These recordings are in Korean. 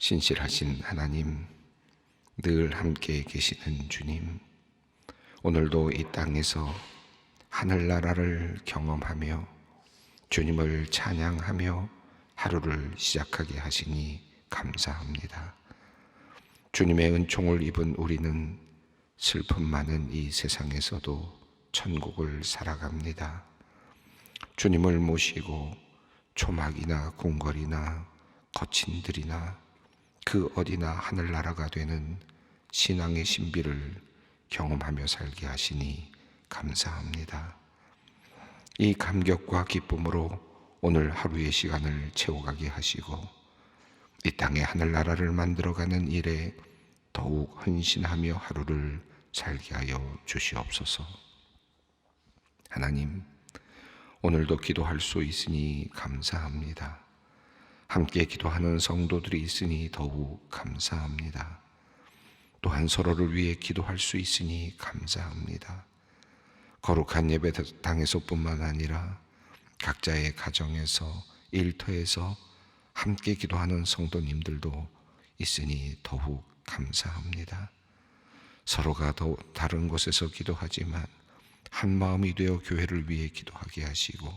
신실하신 하나님, 늘 함께 계시는 주님, 오늘도 이 땅에서 하늘나라를 경험하며 주님을 찬양하며 하루를 시작하게 하시니 감사합니다. 주님의 은총을 입은 우리는 슬픔 많은 이 세상에서도 천국을 살아갑니다. 주님을 모시고 초막이나 궁궐이나 거친들이나 그 어디나 하늘나라가 되는 신앙의 신비를 경험하며 살게 하시니 감사합니다. 이 감격과 기쁨으로 오늘 하루의 시간을 채워가게 하시고 이 땅의 하늘나라를 만들어가는 일에 더욱 헌신하며 하루를 살게 하여 주시옵소서. 하나님, 오늘도 기도할 수 있으니 감사합니다. 함께 기도하는 성도들이 있으니 더욱 감사합니다. 또한 서로를 위해 기도할 수 있으니 감사합니다. 거룩한 예배 당에서뿐만 아니라 각자의 가정에서 일터에서 함께 기도하는 성도님들도 있으니 더욱 감사합니다. 서로가 더 다른 곳에서 기도하지만 한 마음이 되어 교회를 위해 기도하게 하시고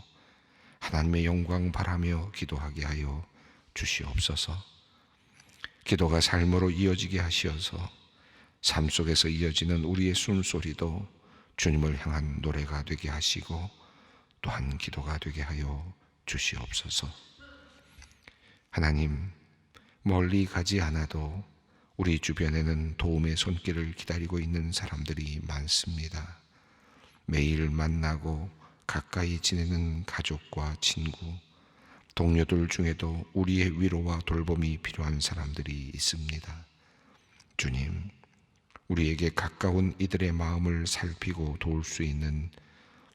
하나님의 영광 바라며 기도하게 하여 주시옵소서. 기도가 삶으로 이어지게 하시어서 삶 속에서 이어지는 우리의 숨소리도 주님을 향한 노래가 되게 하시고 또한 기도가 되게 하여 주시옵소서. 하나님, 멀리 가지 않아도 우리 주변에는 도움의 손길을 기다리고 있는 사람들이 많습니다. 매일 만나고 가까이 지내는 가족과 친구, 동료들 중에도 우리의 위로와 돌봄이 필요한 사람들이 있습니다. 주님, 우리에게 가까운 이들의 마음을 살피고 도울 수 있는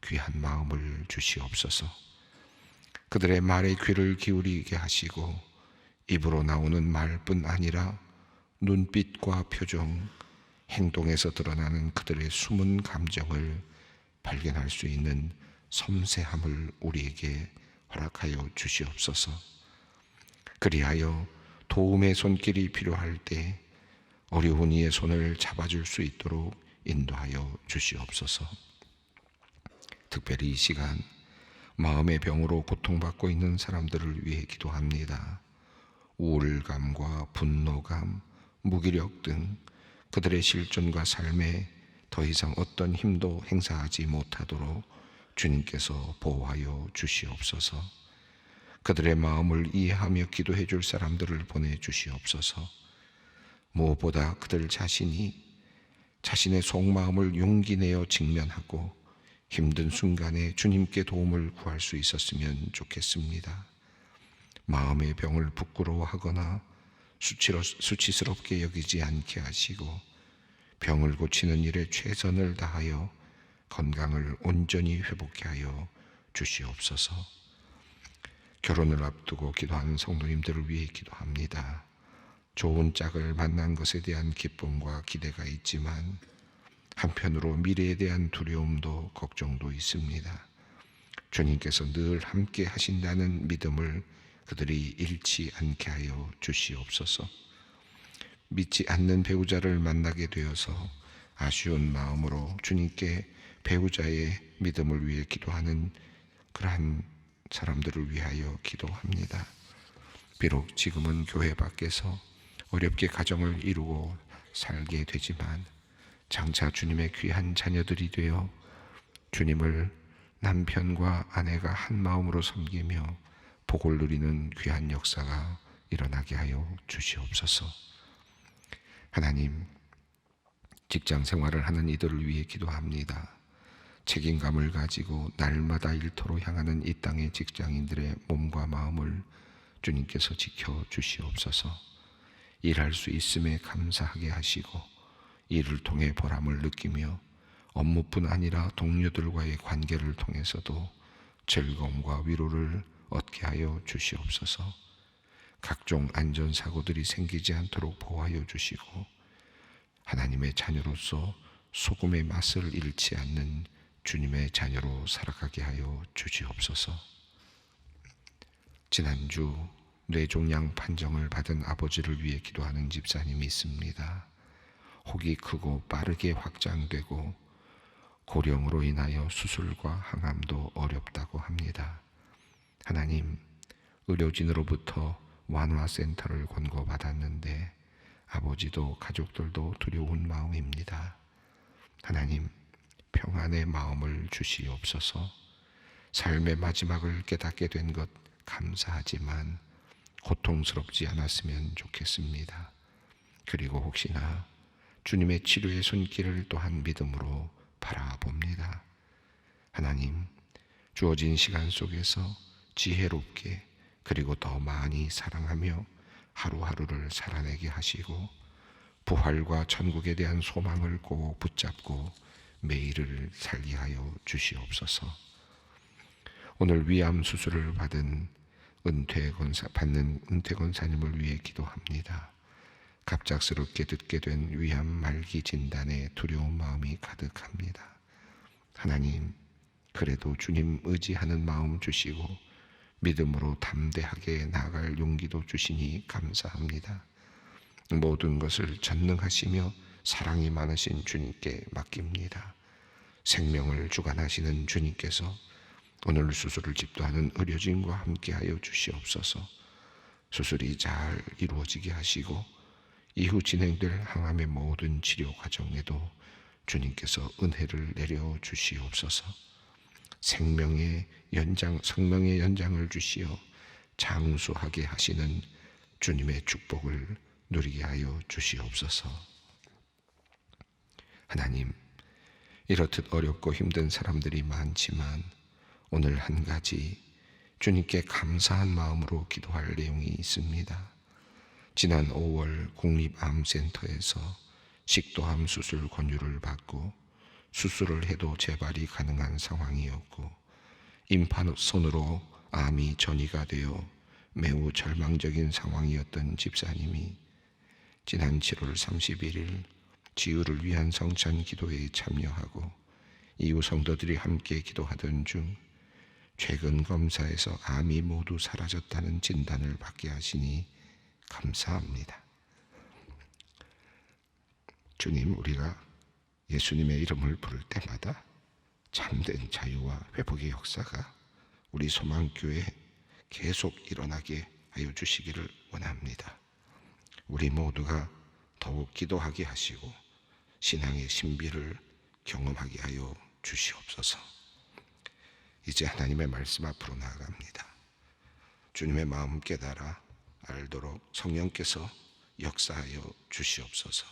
귀한 마음을 주시옵소서. 그들의 말에 귀를 기울이게 하시고 입으로 나오는 말뿐 아니라 눈빛과 표정, 행동에서 드러나는 그들의 숨은 감정을 발견할 수 있는 섬세함을 우리에게 허락하여 주시옵소서. 그리하여 도움의 손길이 필요할 때 어려운 이의 손을 잡아줄 수 있도록 인도하여 주시옵소서. 특별히 이 시간 마음의 병으로 고통받고 있는 사람들을 위해 기도합니다. 우울감과 분노감, 무기력 등 그들의 실존과 삶에 더 이상 어떤 힘도 행사하지 못하도록 주님께서 보호하여 주시옵소서. 그들의 마음을 이해하며 기도해 줄 사람들을 보내 주시옵소서. 무엇보다 그들 자신이 자신의 속마음을 용기 내어 직면하고 힘든 순간에 주님께 도움을 구할 수 있었으면 좋겠습니다. 마음의 병을 부끄러워하거나 수치스럽게 여기지 않게 하시고 병을 고치는 일에 최선을 다하여 건강을 온전히 회복케 하여 주시옵소서. 결혼을 앞두고 기도하는 성도님들을 위해 기도합니다. 좋은 짝을 만난 것에 대한 기쁨과 기대가 있지만 한편으로 미래에 대한 두려움도 걱정도 있습니다. 주님께서 늘 함께 하신다는 믿음을 그들이 잃지 않게 하여 주시옵소서. 믿지 않는 배우자를 만나게 되어서 아쉬운 마음으로 주님께 배우자의 믿음을 위해 기도하는 그러한 사람들을 위하여 기도합니다. 비록 지금은 교회 밖에서 어렵게 가정을 이루고 살게 되지만 장차 주님의 귀한 자녀들이 되어 주님을 남편과 아내가 한 마음으로 섬기며 복을 누리는 귀한 역사가 일어나게 하여 주시옵소서. 하나님, 직장 생활을 하는 이들을 위해 기도합니다. 책임감을 가지고 날마다 일터로 향하는 이 땅의 직장인들의 몸과 마음을 주님께서 지켜 주시옵소서. 일할 수 있음에 감사하게 하시고 일을 통해 보람을 느끼며 업무뿐 아니라 동료들과의 관계를 통해서도 즐거움과 위로를 얻게 하여 주시옵소서. 각종 안전사고들이 생기지 않도록 보호하여 주시고 하나님의 자녀로서 소금의 맛을 잃지 않는 주님의 자녀로 살아가게 하여 주시옵소서. 지난주 뇌종양 판정을 받은 아버지를 위해 기도하는 집사님이 있습니다. 혹이 크고 빠르게 확장되고 고령으로 인하여 수술과 항암도 어렵다고 합니다. 하나님, 의료진으로부터 완화센터를 권고받았는데 아버지도 가족들도 두려운 마음입니다. 하나님, 평안의 마음을 주시옵소서. 삶의 마지막을 깨닫게 된 것 감사하지만 고통스럽지 않았으면 좋겠습니다. 그리고 혹시나 주님의 치료의 손길을 또한 믿음으로 바라봅니다. 하나님, 주어진 시간 속에서 지혜롭게 그리고 더 많이 사랑하며 하루하루를 살아내게 하시고 부활과 천국에 대한 소망을 꼭 붙잡고 매일을 살게 하여 주시옵소서. 오늘 위암 수술을 받은 은퇴 권사 받는 은퇴 권사님을 위해 기도합니다. 갑작스럽게 듣게 된 위암 말기 진단에 두려운 마음이 가득합니다. 하나님, 그래도 주님 의지하는 마음 주시고 믿음으로 담대하게 나아갈 용기도 주시니 감사합니다. 모든 것을 전능하시며 사랑이 많으신 주님께 맡깁니다. 생명을 주관하시는 주님께서 오늘 수술을 집도하는 의료진과 함께하여 주시옵소서. 수술이 잘 이루어지게 하시고 이후 진행될 항암의 모든 치료 과정에도 주님께서 은혜를 내려 주시옵소서. 생명의 연장, 생명의 연장을 주시어 장수하게 하시는 주님의 축복을 누리게 하여 주시옵소서. 하나님, 이렇듯 어렵고 힘든 사람들이 많지만 오늘 한 가지 주님께 감사한 마음으로 기도할 내용이 있습니다. 지난 5월 국립암센터에서 식도암 수술 권유를 받고 수술을 해도 재발이 가능한 상황이었고 임파선으로 암이 전이가 되어 매우 절망적인 상황이었던 집사님이 지난 7월 31일 지유를 위한 성찬 기도에 참여하고 이후 성도들이 함께 기도하던 중 최근 검사에서 암이 모두 사라졌다는 진단을 받게 하시니 감사합니다. 주님, 우리가 예수님의 이름을 부를 때마다 참된 자유와 회복의 역사가 우리 소망교회에 계속 일어나게 하여 주시기를 원합니다. 우리 모두가 더욱 기도하게 하시고 신앙의 신비를 경험하게 하여 주시옵소서. 이제 하나님의 말씀 앞으로 나아갑니다. 주님의 마음 깨달아 알도록 성령께서 역사하여 주시옵소서.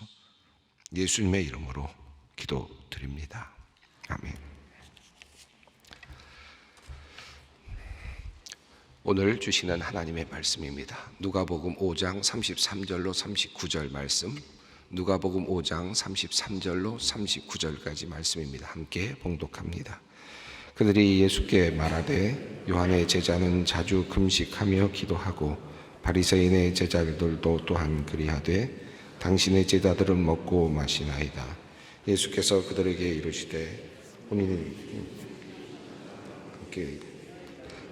예수님의 이름으로 기도드립니다. 아멘. 오늘 주시는 하나님의 말씀입니다. 누가복음 5장 33절로 39절 말씀. 누가복음 5장 33절로 39절까지 말씀입니다. 함께 봉독합니다. 그들이 예수께 말하되 요한의 제자는 자주 금식하며 기도하고 바리새인의 제자들도 또한 그리하되 당신의 제자들은 먹고 마시나이다. 예수께서 그들에게 이르시되 본인이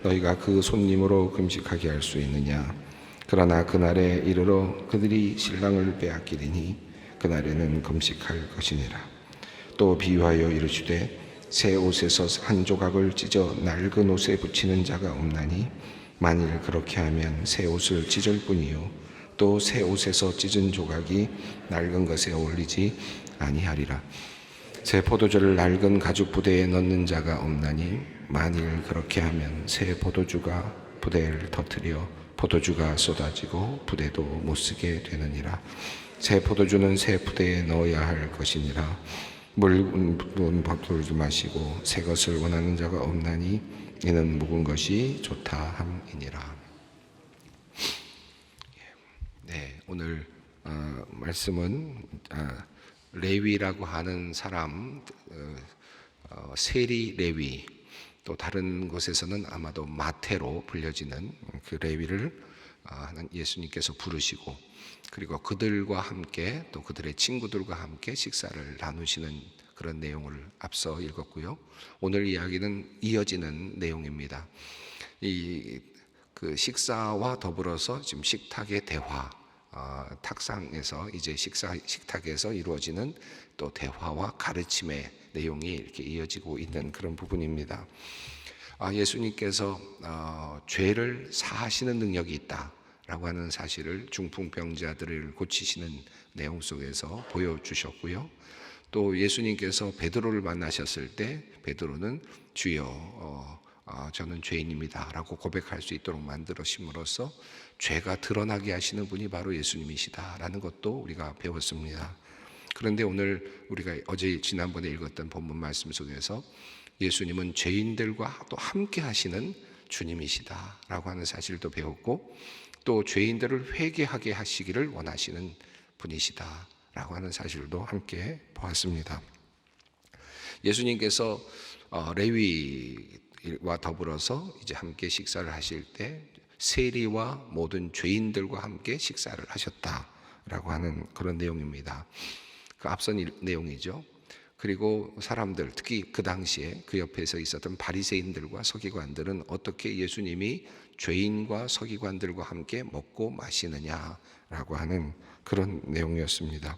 너희가 그 손님으로 금식하게 할 수 있느냐? 그러나 그날에 이르러 그들이 신랑을 빼앗기리니 그날에는 금식할 것이니라. 또 비유하여 이르시되 새 옷에서 한 조각을 찢어 낡은 옷에 붙이는 자가 없나니 만일 그렇게 하면 새 옷을 찢을 뿐이요 또 새 옷에서 찢은 조각이 낡은 것에 어울리지 아니하리라. 새 포도주를 낡은 가죽 부대에 넣는 자가 없나니 만일 그렇게 하면 새 포도주가 부대를 터뜨려 포도주가 쏟아지고 부대도 못 쓰게 되느니라. 새 포도주는 새 부대에 넣어야 할 것이니라. 물 포도주 마시고 새 것을 원하는 자가 없나니 이는 묵은 것이 좋다 함이니라. 네, 오늘 어, 말씀은 어, 레위라고 하는 사람 어, 어, 세리 레위 또 다른 곳에서는 아마도 마테로 불려지는 그 레위를 어, 예수님께서 부르시고 그리고 그들과 함께 또 그들의 친구들과 함께 식사를 나누시는 그런 내용을 앞서 읽었고요. 오늘 이야기는 이어지는 내용입니다. 이 그 식사와 더불어서 지금 식탁의 대화, 어, 탁상에서 이제 식사 식탁에서 이루어지는 또 대화와 가르침의 내용이 이렇게 이어지고 있는 그런 부분입니다. 아, 예수님께서 어, 죄를 사하시는 능력이 있다라고 하는 사실을 중풍병자들을 고치시는 내용 속에서 보여주셨고요. 또 예수님께서 베드로를 만나셨을 때 베드로는 주여 어, 어, 저는 죄인입니다라고 고백할 수 있도록 만들어심으로써 죄가 드러나게 하시는 분이 바로 예수님이시다라는 것도 우리가 배웠습니다. 그런데 오늘 우리가 어제 지난번에 읽었던 본문 말씀 속에서 예수님은 죄인들과 또 함께 하시는 주님이시다라고 하는 사실도 배웠고 또 죄인들을 회개하게 하시기를 원하시는 분이시다라고 하는 사실도 함께 보았습니다. 예수님께서 어, 레위와 더불어서 이제 함께 식사를 하실 때 세리와 모든 죄인들과 함께 식사를 하셨다라고 하는 그런 내용입니다. 그 앞선 일- 내용이죠. 그리고 사람들 특히 그 당시에 그 옆에서 있었던 바리새인들과 서기관들은 어떻게 예수님이 죄인과 서기관들과 함께 먹고 마시느냐라고 하는 그런 내용이었습니다.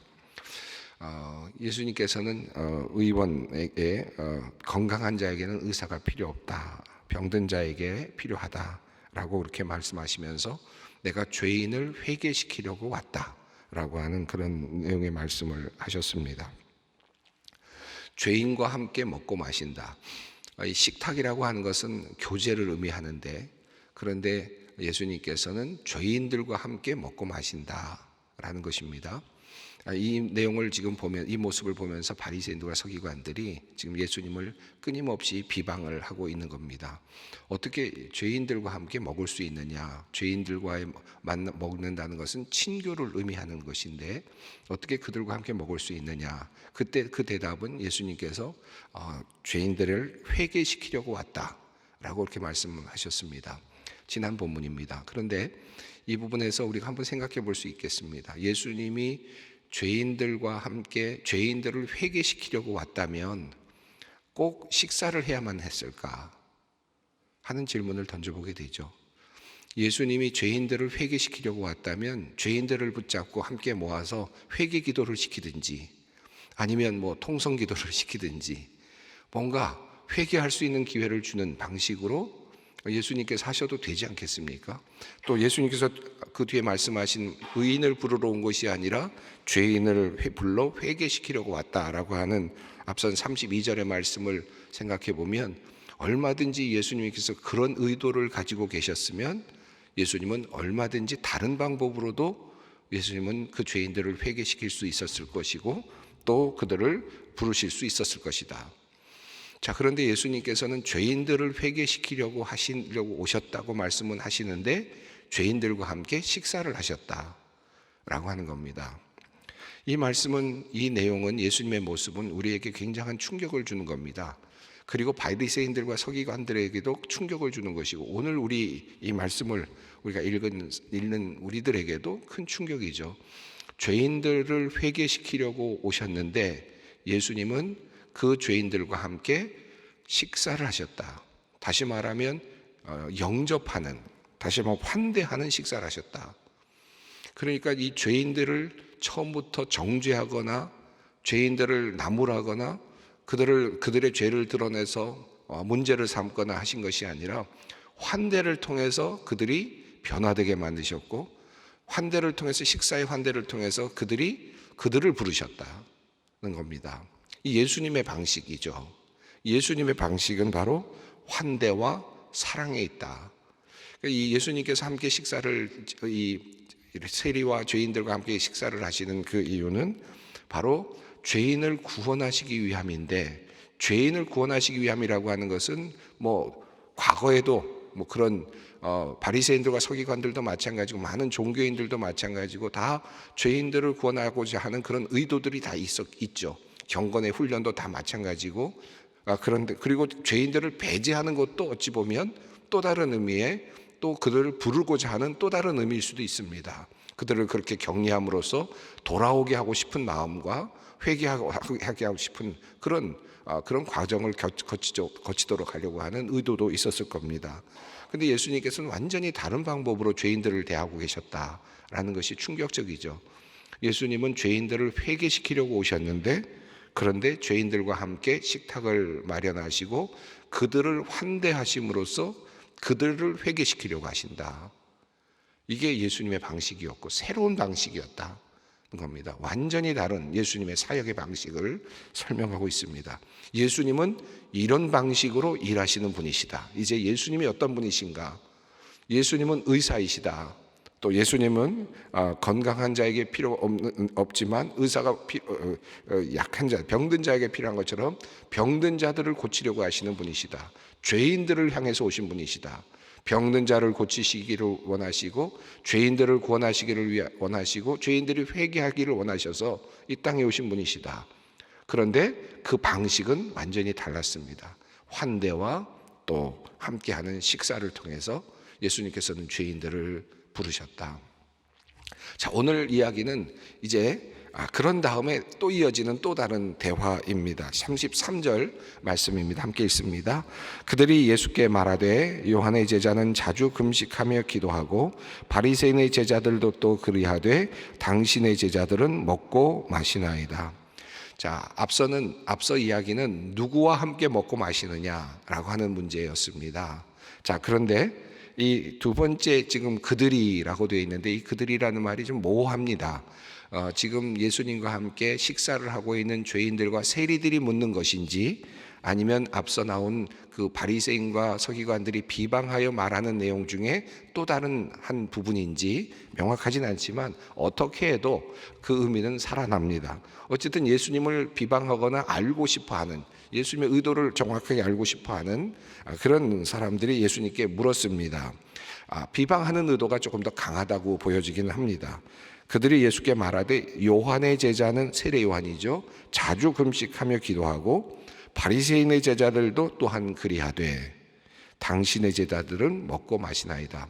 어, 예수님께서는 어, 의원에게 어, 건강한 자에게는 의사가 필요 없다, 병든 자에게 필요하다라고 그렇게 말씀하시면서 내가 죄인을 회개시키려고 왔다 라고 하는 그런 내용의 말씀을 하셨습니다. 죄인과 함께 먹고 마신다. 이 식탁이라고 하는 것은 교제를 의미하는데 그런데 예수님께서는 죄인들과 함께 먹고 마신다라는 것입니다. 아, 이 내용을 지금 보면 이 모습을 보면서 바리새인들과 서기관들이 지금 예수님을 끊임없이 비방을 하고 있는 겁니다. 어떻게 죄인들과 함께 먹을 수 있느냐? 죄인들과 만나 먹는다는 것은 친교를 의미하는 것인데 어떻게 그들과 함께 먹을 수 있느냐? 그때 그 대답은 예수님께서 어, 죄인들을 회개시키려고 왔다라고 이렇게 말씀하셨습니다. 지난 본문입니다. 그런데 이 부분에서 우리가 한번 생각해 볼 수 있겠습니다. 예수님이 죄인들과 함께 죄인들을 회개시키려고 왔다면 꼭 식사를 해야만 했을까 하는 질문을 던져보게 되죠. 예수님이 죄인들을 회개시키려고 왔다면 죄인들을 붙잡고 함께 모아서 회개 기도를 시키든지 아니면 뭐 통성 기도를 시키든지 뭔가 회개할 수 있는 기회를 주는 방식으로 예수님께서 하셔도 되지 않겠습니까? 또 예수님께서 그 뒤에 말씀하신 의인을 부르러 온 것이 아니라 죄인을 회- 불러 회개시키려고 왔다라고 하는 앞선 32절의 말씀을 생각해 보면 얼마든지 예수님께서 그런 의도를 가지고 계셨으면 예수님은 얼마든지 다른 방법으로도 예수님은 그 죄인들을 회개시킬 수 있었을 것이고 또 그들을 부르실 수 있었을 것이다. 자, 그런데 예수님께서는 죄인들을 회개시키려고 하시려고 오셨다고 말씀은 하시는데 죄인들과 함께 식사를 하셨다라고 하는 겁니다. 이 말씀은 이 내용은 예수님의 모습은 우리에게 굉장한 충격을 주는 겁니다. 그리고 바리새인들과 서기관들에게도 충격을 주는 것이고 오늘 우리 이 말씀을 우리가 읽은 읽는 우리들에게도 큰 충격이죠. 죄인들을 회개시키려고 오셨는데 예수님은 그 죄인들과 함께 식사를 하셨다. 다시 말하면 어, 영접하는 다시 말하면 환대하는 식사를 하셨다. 그러니까 이 죄인들을 처음부터 정죄하거나 죄인들을 나무라거나 그들을 그들의 죄를 드러내서 어, 문제를 삼거나 하신 것이 아니라 환대를 통해서 그들이 변화되게 만드셨고 환대를 통해서 식사의 환대를 통해서 그들이 그들을 부르셨다는 겁니다. 이 예수님의 방식이죠. 예수님의 방식은 바로 환대와 사랑에 있다. 그러니까 이 예수님께서 함께 식사를 이 세리와 죄인들과 함께 식사를 하시는 그 이유는 바로 죄인을 구원하시기 위함인데 죄인을 구원하시기 위함이라고 하는 것은 뭐 과거에도 뭐 그런 어, 바리새인들과 서기관들도 마찬가지고 많은 종교인들도 마찬가지고 다 죄인들을 구원하고자 하는 그런 의도들이 다 있었 있죠. 경건의 훈련도 다 마찬가지고 아, 그런데 그리고 죄인들을 배제하는 것도 어찌 보면 또 다른 의미의 또 그들을 부르고자 하는 또 다른 의미일 수도 있습니다. 그들을 그렇게 격리함으로써 돌아오게 하고 싶은 마음과 회개하고 하고 싶은 그런 아, 그런 과정을 겨- 거치죠, 거치도 록 하려고 하는 의도도 있었을 겁니다. 근데 예수님께서는 완전히 다른 방법으로 죄인들을 대하고 계셨다라는 것이 충격적이죠. 예수님은 죄인들을 회개시키려고 오셨는데 그런데 죄인들과 함께 식탁을 마련하시고 그들을 환대하심으로써 그들을 회개시키려고 하신다. 이게 예수님의 방식이었고 새로운 방식이었다. 겁니다. 완전히 다른 예수님의 사역의 방식을 설명하고 있습니다. 예수님은 이런 방식으로 일하시는 분이시다. 이제 예수님이 어떤 분이신가? 예수님은 의사이시다. 또 예수님은 아, 건강한 자에게 필요 없지만 의사가 피, 어, 어, 약한 자, 병든 자에게 필요한 것처럼 병든 자들을 고치려고 하시는 분이시다. 죄인들을 향해서 오신 분이시다. 병든 자를 고치시기를 원하시고 죄인들을 구원하시기를 원하시고 죄인들이 회개하기를 원하셔서 이 땅에 오신 분이시다. 그런데 그 방식은 완전히 달랐습니다. 환대와 또 함께하는 식사를 통해서 예수님께서는 죄인들을 부르셨다. 자, 오늘 이야기는 이제 아, 그런 다음에 또 이어지는 또 다른 대화입니다. 33절 말씀입니다. 함께 읽습니다. 그들이 예수께 말하되 요한의 제자는 자주 금식하며 기도하고 바리새인의 제자들도 또 그리하되 당신의 제자들은 먹고 마시나이다. 자, 앞서는 앞서 이야기는 누구와 함께 먹고 마시느냐라고 하는 문제였습니다. 자, 그런데 이 두 번째 지금 그들이라고 되어 있는데 이 그들이라는 말이 좀 모호합니다. 어, 지금 예수님과 함께 식사를 하고 있는 죄인들과 세리들이 묻는 것인지 아니면 앞서 나온 그 바리새인과 서기관들이 비방하여 말하는 내용 중에 또 다른 한 부분인지 명확하진 않지만 어떻게 해도 그 의미는 살아납니다. 어쨌든 예수님을 비방하거나 알고 싶어 하는 예수님의 의도를 정확하게 알고 싶어 하는 아, 그런 사람들이 예수님께 물었습니다. 아, 비방하는 의도가 조금 더 강하다고 보여지기는 합니다. 그들이 예수께 말하되 요한의 제자는 세례 요한이죠. 자주 금식하며 기도하고 바리새인의 제자들도 또한 그리하되 당신의 제자들은 먹고 마시나이다.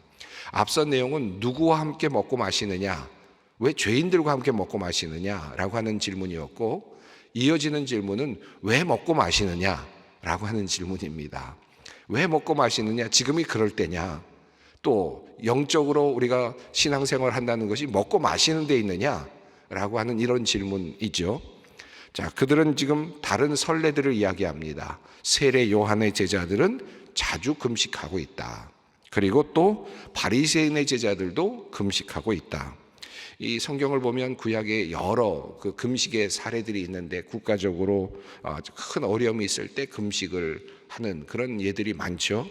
앞선 내용은 누구와 함께 먹고 마시느냐? 왜 죄인들과 함께 먹고 마시느냐라고 하는 질문이었고 이어지는 질문은 왜 먹고 마시느냐라고 하는 질문입니다. 왜 먹고 마시느냐? 지금이 그럴 때냐? 또 영적으로 우리가 신앙생활 한다는 것이 먹고 마시는 데 있느냐라고 하는 이런 질문이죠. 자, 그들은 지금 다른 선례들을 이야기합니다. 세례 요한의 제자들은 자주 금식하고 있다. 그리고 또 바리새인의 제자들도 금식하고 있다. 이 성경을 보면 구약에 여러 그 금식의 사례들이 있는데 국가적으로 어, 큰 어려움이 있을 때 금식을 하는 그런 예들이 많죠.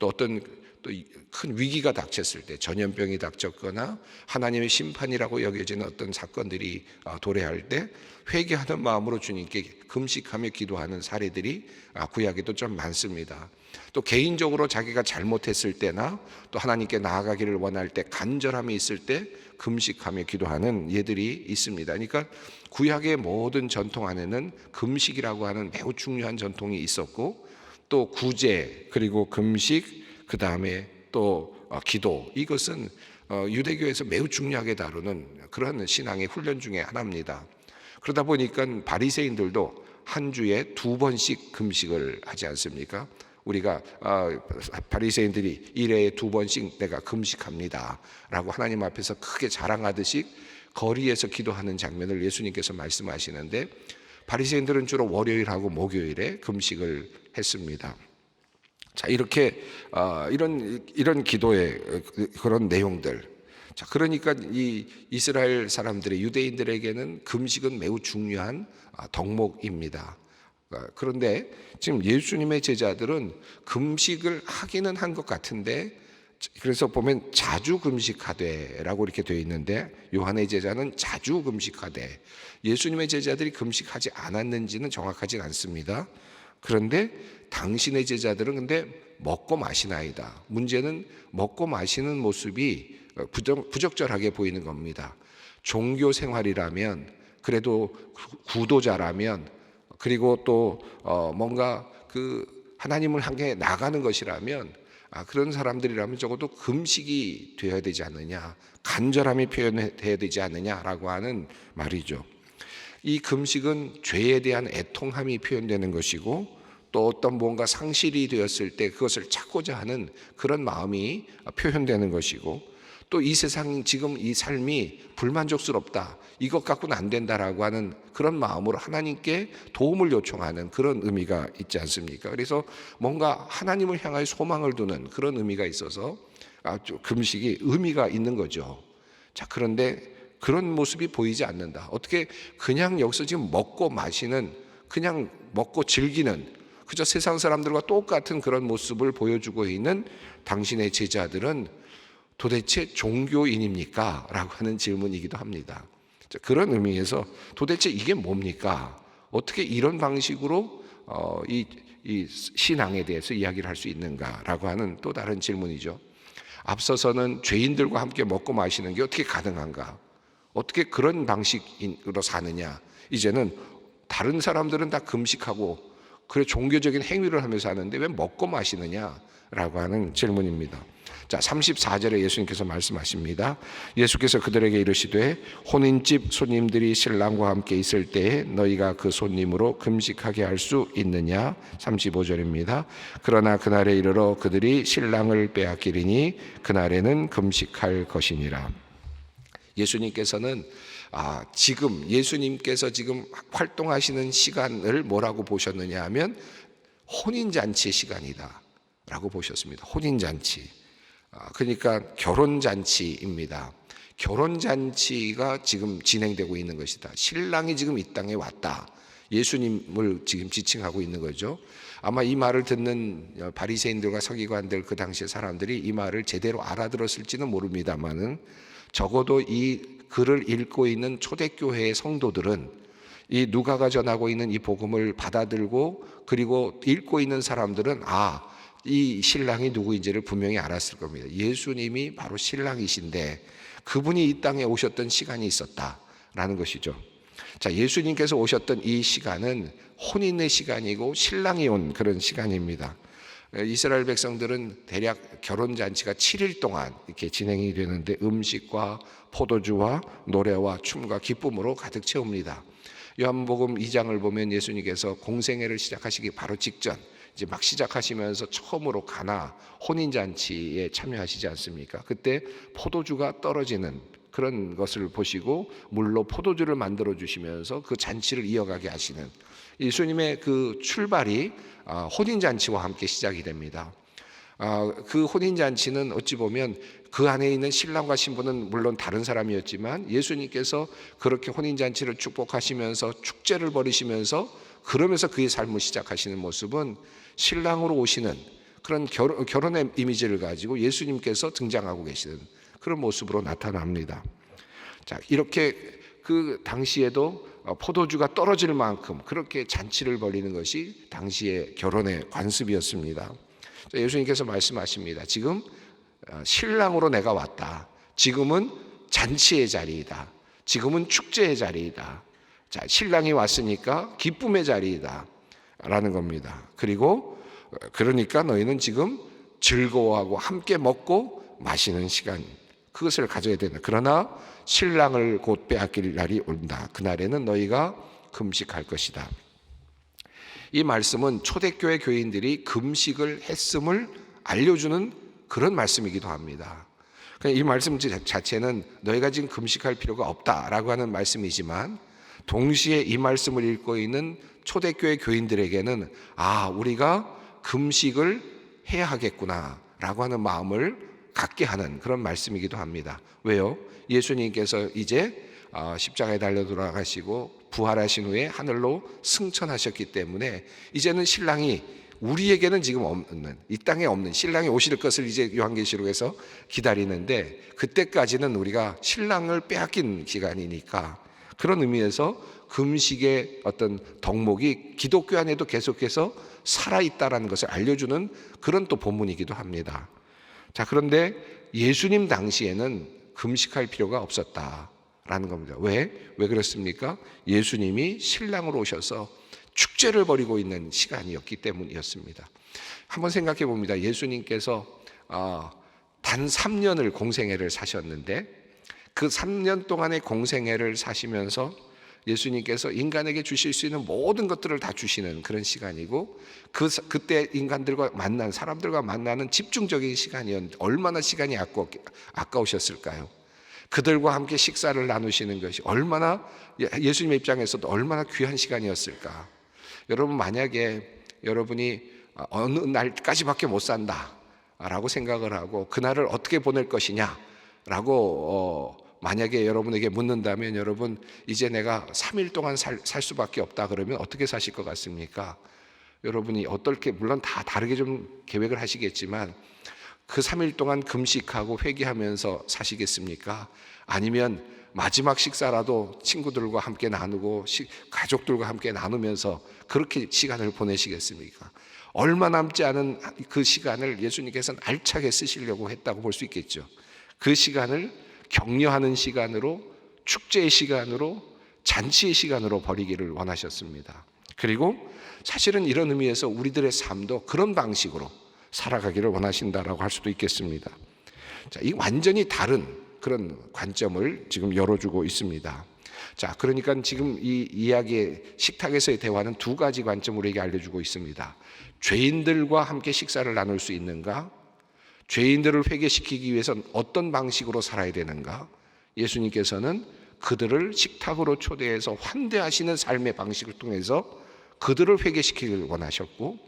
또 어떤 또 큰 위기가 닥쳤을 때 전염병이 닥쳤거나 하나님의 심판이라고 여겨지는 어떤 사건들이 어, 도래할 때 회개하는 마음으로 주님께 금식하며 기도하는 사례들이 아, 구약에도 좀 많습니다. 또 개인적으로 자기가 잘못했을 때나 또 하나님께 나아가기를 원할 때 간절함이 있을 때 금식하며 기도하는 예들이 있습니다. 그러니까 구약의 모든 전통 안에는 금식이라고 하는 매우 중요한 전통이 있었고 또 구제 그리고 금식 그 다음에 또 어, 기도 이것은 어, 유대교에서 매우 중요하게 다루는 그런 신앙의 훈련 중에 하나입니다. 그러다 보니까 바리새인들도 한 주에 두 번씩 금식을 하지 않습니까? 우리가 어, 바리새인들이 일회에 두 번씩 내가 금식합니다라고 하나님 앞에서 크게 자랑하듯이 거리에서 기도하는 장면을 예수님께서 말씀하시는데 바리새인들은 주로 월요일하고 목요일에 금식을 했습니다. 자 이렇게 어, 이런 이런 기도의 그런 내용들. 자 그러니까 이 이스라엘 사람들의 유대인들에게는 금식은 매우 중요한 아, 덕목입니다. 어, 그런데 지금 예수님의 제자들은 금식을 하기는 한 것 같은데 그래서 보면 자주 금식하되라고 이렇게 되어 있는데 요한의 제자는 자주 금식하되 예수님의 제자들이 금식하지 않았는지는 정확하진 않습니다. 그런데 당신의 제자들은 근데 먹고 마시나이다. 문제는 먹고 마시는 모습이 부적, 부적절하게 보이는 겁니다. 종교 생활이라면 그래도 구도자라면 그리고 또 어, 뭔가 그 하나님을 향해 나가는 것이라면 아, 그런 사람들이라면 적어도 금식이 되어야 되지 않느냐, 간절함이 표현돼야 되지 않느냐라고 하는 말이죠. 이 금식은 죄에 대한 애통함이 표현되는 것이고 또 어떤 뭔가 상실이 되었을 때 그것을 찾고자 하는 그런 마음이 표현되는 것이고 또 이 세상 지금 이 삶이 불만족스럽다. 이것 갖고는 안 된다라고 하는 그런 마음으로 하나님께 도움을 요청하는 그런 의미가 있지 않습니까? 그래서 뭔가 하나님을 향하여 소망을 두는 그런 의미가 있어서 아주 금식이 의미가 있는 거죠. 자, 그런데 그런 모습이 보이지 않는다. 어떻게 그냥 여기서 지금 먹고 마시는 그냥 먹고 즐기는 그저 세상 사람들과 똑같은 그런 모습을 보여주고 있는 당신의 제자들은 도대체 종교인입니까? 라고 하는 질문이기도 합니다. 자, 그런 의미에서 도대체 이게 뭡니까? 어떻게 이런 방식으로 어, 이, 이 신앙에 대해서 이야기를 할 수 있는가라고 하는 또 다른 질문이죠. 앞서서는 죄인들과 함께 먹고 마시는 게 어떻게 가능한가? 어떻게 그런 방식으로 사느냐? 이제는 다른 사람들은 다 금식하고 그래 종교적인 행위를 하면서 하는데 왜 먹고 마시느냐라고 하는 질문입니다. 자, 34절에 예수님께서 말씀하십니다. 예수께서 그들에게 이르시되 혼인집 손님들이 신랑과 함께 있을 때에 너희가 그 손님으로 금식하게 할 수 있느냐? 35절입니다. 그러나 그날에 이르러 그들이 신랑을 빼앗기리니 그날에는 금식할 것이니라. 예수님께서는 아, 지금 예수님께서 지금 활동하시는 시간을 뭐라고 보셨느냐 하면 혼인잔치 시간이다. 라고 보셨습니다. 혼인잔치. 아, 그러니까 결혼잔치입니다. 결혼잔치가 지금 진행되고 있는 것이다. 신랑이 지금 이 땅에 왔다. 예수님을 지금 지칭하고 있는 거죠. 아마 이 말을 듣는 바리새인들과 서기관들 그 당시의 사람들이 이 말을 제대로 알아들었을지는 모릅니다만은 적어도 이 글을 읽고 있는 초대교회의 성도들은 이 누가가 전하고 있는 이 복음을 받아들고 그리고 읽고 있는 사람들은 아, 이 신랑이 누구인지를 분명히 알았을 겁니다. 예수님이 바로 신랑이신데 그분이 이 땅에 오셨던 시간이 있었다라는 것이죠. 자, 예수님께서 오셨던 이 시간은 혼인의 시간이고 신랑이 온 그런 시간입니다. 이스라엘 백성들은 대략 결혼 잔치가 7일 동안 이렇게 진행이 되는데 음식과 포도주와 노래와 춤과 기쁨으로 가득 채웁니다. 요한복음 2장을 보면 예수님께서 공생애를 시작하시기 바로 직전 이제 막 시작하시면서 처음으로 가나 혼인 잔치에 참여하시지 않습니까? 그때 포도주가 떨어지는 그런 것을 보시고 물로 포도주를 만들어 주시면서 그 잔치를 이어가게 하시는 예수님의 그 출발이 아, 혼인 잔치와 함께 시작이 됩니다. 아, 그 혼인 잔치는 어찌 보면 그 안에 있는 신랑과 신부는 물론 다른 사람이었지만 예수님께서 그렇게 혼인 잔치를 축복하시면서 축제를 벌이시면서 그러면서 그의 삶을 시작하시는 모습은 신랑으로 오시는 그런 결혼의 이미지를 가지고 예수님께서 등장하고 계시는 그런 모습으로 나타납니다. 자, 이렇게 그 당시에도 포도주가 떨어질 만큼 그렇게 잔치를 벌이는 것이 당시의 결혼의 관습이었습니다. 예수님께서 말씀하십니다. 지금 어, 신랑으로 내가 왔다. 지금은 잔치의 자리이다. 지금은 축제의 자리이다. 자, 신랑이 왔으니까 기쁨의 자리이다. 라는 겁니다. 그리고 어, 그러니까 너희는 지금 즐거워하고 함께 먹고 마시는 시간 그것을 가져야 된다. 그러나 신랑을 곧 빼앗길 날이 온다. 그날에는 너희가 금식할 것이다. 이 말씀은 초대교회 교인들이 금식을 했음을 알려주는 그런 말씀이기도 합니다. 이 말씀 자체는 너희가 지금 금식할 필요가 없다라고 하는 말씀이지만 동시에 이 말씀을 읽고 있는 초대교회 교인들에게는 아, 우리가 금식을 해야 하겠구나라고 하는 마음을 갖게 하는 그런 말씀이기도 합니다. 왜요? 예수님께서 이제 아, 십자가에 달려 돌아가시고 부활하신 후에 하늘로 승천하셨기 때문에 이제는 신랑이 우리에게는 지금 없는 이 땅에 없는 신랑이 오실 것을 이제 요한계시록에서 기다리는데 그때까지는 우리가 신랑을 빼앗긴 기간이니까 그런 의미에서 금식의 어떤 덕목이 기독교 안에도 계속해서 살아 있다라는 것을 알려주는 그런 또 본문이기도 합니다. 자 그런데 예수님 당시에는 금식할 필요가 없었다 라는 겁니다. 왜? 왜 그렇습니까? 예수님이 신랑으로 오셔서 축제를 벌이고 있는 시간이었기 때문이었습니다. 한번 생각해 봅니다. 예수님께서 어, 단 3년을 공생애를 사셨는데 그 3년 동안의 공생애를 사시면서 예수님께서 인간에게 주실 수 있는 모든 것들을 다 주시는 그런 시간이고 그 사- 그때 인간들과 만난 사람들과 만나는 집중적인 시간이었는데 얼마나 시간이 아까워, 아까우셨을까요? 그들과 함께 식사를 나누시는 것이 얼마나 예- 예수님의 입장에서도 얼마나 귀한 시간이었을까? 여러분 만약에 여러분이 어느 날까지밖에 못 산다라고 생각을 하고 그날을 어떻게 보낼 것이냐라고 어, 만약에 여러분에게 묻는다면 여러분 이제 내가 3일 동안 살, 살 수밖에 없다 그러면 어떻게 사실 것 같습니까? 여러분이 어떨게 물론 다 다르게 좀 계획을 하시겠지만 그 3일 동안 금식하고 회개하면서 사시겠습니까? 아니면 마지막 식사라도 친구들과 함께 나누고 시- 가족들과 함께 나누면서 그렇게 시간을 보내시겠습니까? 얼마 남지 않은 그 시간을 예수님께서는 알차게 쓰시려고 했다고 볼 수 있겠죠. 그 시간을 격려하는 시간으로 축제의 시간으로 잔치의 시간으로 버리기를 원하셨습니다. 그리고 사실은 이런 의미에서 우리들의 삶도 그런 방식으로 살아가기를 원하신다라고 할 수도 있겠습니다. 자, 이 완전히 다른 그런 관점을 지금 열어주고 있습니다. 자, 그러니까 지금 이 이야기의 식탁에서의 대화는 두 가지 관점 우리에게 알려주고 있습니다. 죄인들과 함께 식사를 나눌 수 있는가? 죄인들을 회개시키기 위해선 어떤 방식으로 살아야 되는가? 예수님께서는 그들을 식탁으로 초대해서 환대하시는 삶의 방식을 통해서 그들을 회개시키길 원하셨고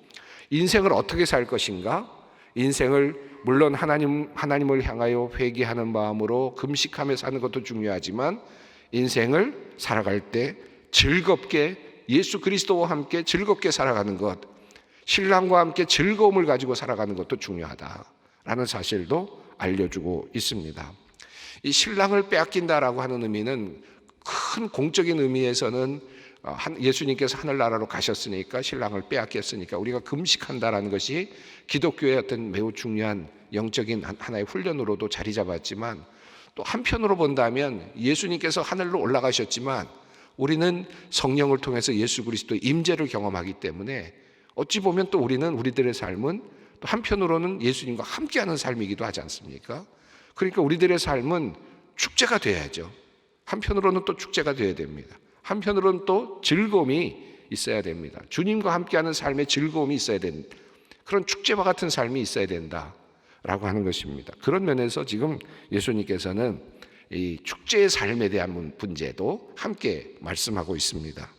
인생을 어떻게 살 것인가? 인생을 물론 하나님 하나님을 향하여 회개하는 마음으로 금식하며 사는 것도 중요하지만 인생을 살아갈 때 즐겁게 예수 그리스도와 함께 즐겁게 살아가는 것, 신랑과 함께 즐거움을 가지고 살아가는 것도 중요하다 라는 사실도 알려주고 있습니다. 이 신랑을 빼앗긴다라고 하는 의미는 큰 공적인 의미에서는 어, 한- 예수님께서 하늘나라로 가셨으니까 신랑을 빼앗겼으니까 우리가 금식한다라는 것이 기독교의 어떤 매우 중요한 영적인 한- 하나의 훈련으로도 자리 잡았지만 또 한편으로 본다면 예수님께서 하늘로 올라가셨지만 우리는 성령을 통해서 예수 그리스도의 임재를 경험하기 때문에 어찌 보면 또 우리는 우리들의 삶은 또 한편으로는 예수님과 함께하는 삶이기도 하지 않습니까? 그러니까 우리들의 삶은 축제가 돼야죠. 한편으로는 또 축제가 돼야 됩니다. 한편으로는 또 즐거움이 있어야 됩니다. 주님과 함께하는 삶의 즐거움이 있어야 된 그런 축제와 같은 삶이 있어야 된다 라고 하는 것입니다. 그런 면에서 지금 예수님께서는 이 축제의 삶에 대한 문제도 함께 말씀하고 있습니다.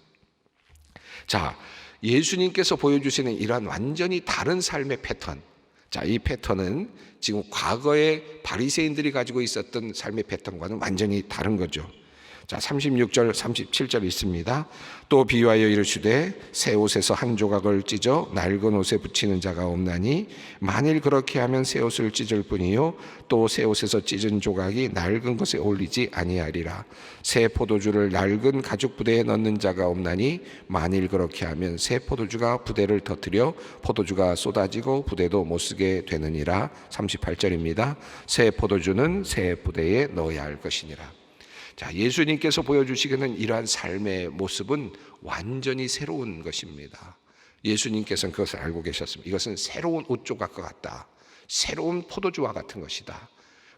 자, 예수님께서 보여주시는 이러한 완전히 다른 삶의 패턴. 자, 이 패턴은 지금 과거의 바리새인들이 가지고 있었던 삶의 패턴과는 완전히 다른 거죠. 자, 36절, 37절 있습니다. 또 비유하여 이르시되 새 옷에서 한 조각을 찢어 낡은 옷에 붙이는 자가 없나니 만일 그렇게 하면 새 옷을 찢을 뿐이요 또 새 옷에서 찢은 조각이 낡은 것에 어울리지 아니하리라. 새 포도주를 낡은 가죽 부대에 넣는 자가 없나니 만일 그렇게 하면 새 포도주가 부대를 터뜨려 포도주가 쏟아지고 부대도 못 쓰게 되느니라. 38절입니다. 새 포도주는 새 부대에 넣어야 할 것이니라. 자, 예수님께서 보여주시기는 이러한 삶의 모습은 완전히 새로운 것입니다. 예수님께서는 그것을 알고 계셨습니다. 이것은 새로운 옷 조각과 같다. 새로운 포도주와 같은 것이다.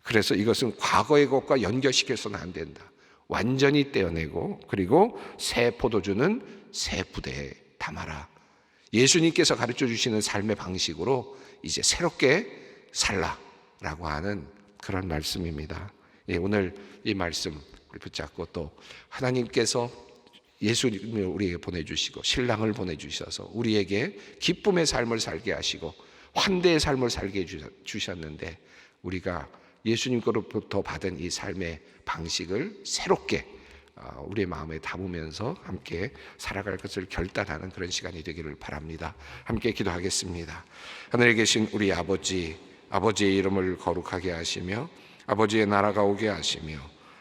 그래서 이것은 과거의 것과 연결시켜서는 안 된다. 완전히 떼어내고 그리고 새 포도주는 새 부대에 담아라. 예수님께서 가르쳐 주시는 삶의 방식으로 이제 새롭게 살라라고 하는 그런 말씀입니다. 예, 오늘 이 말씀 우리 붙잡고 또 하나님께서 예수님을 우리에게 보내주시고 신랑을 보내주셔서 우리에게 기쁨의 삶을 살게 하시고 환대의 삶을 살게 해주셨- 주셨는데 우리가 예수님께로부터 받은 이 삶의 방식을 새롭게 어, 우리의 마음에 담으면서 함께 살아갈 것을 결단하는 그런 시간이 되기를 바랍니다. 함께 기도하겠습니다. 하늘에 계신 우리 아버지, 아버지의 이름을 거룩하게 하시며 아버지의 나라가 오게 하시며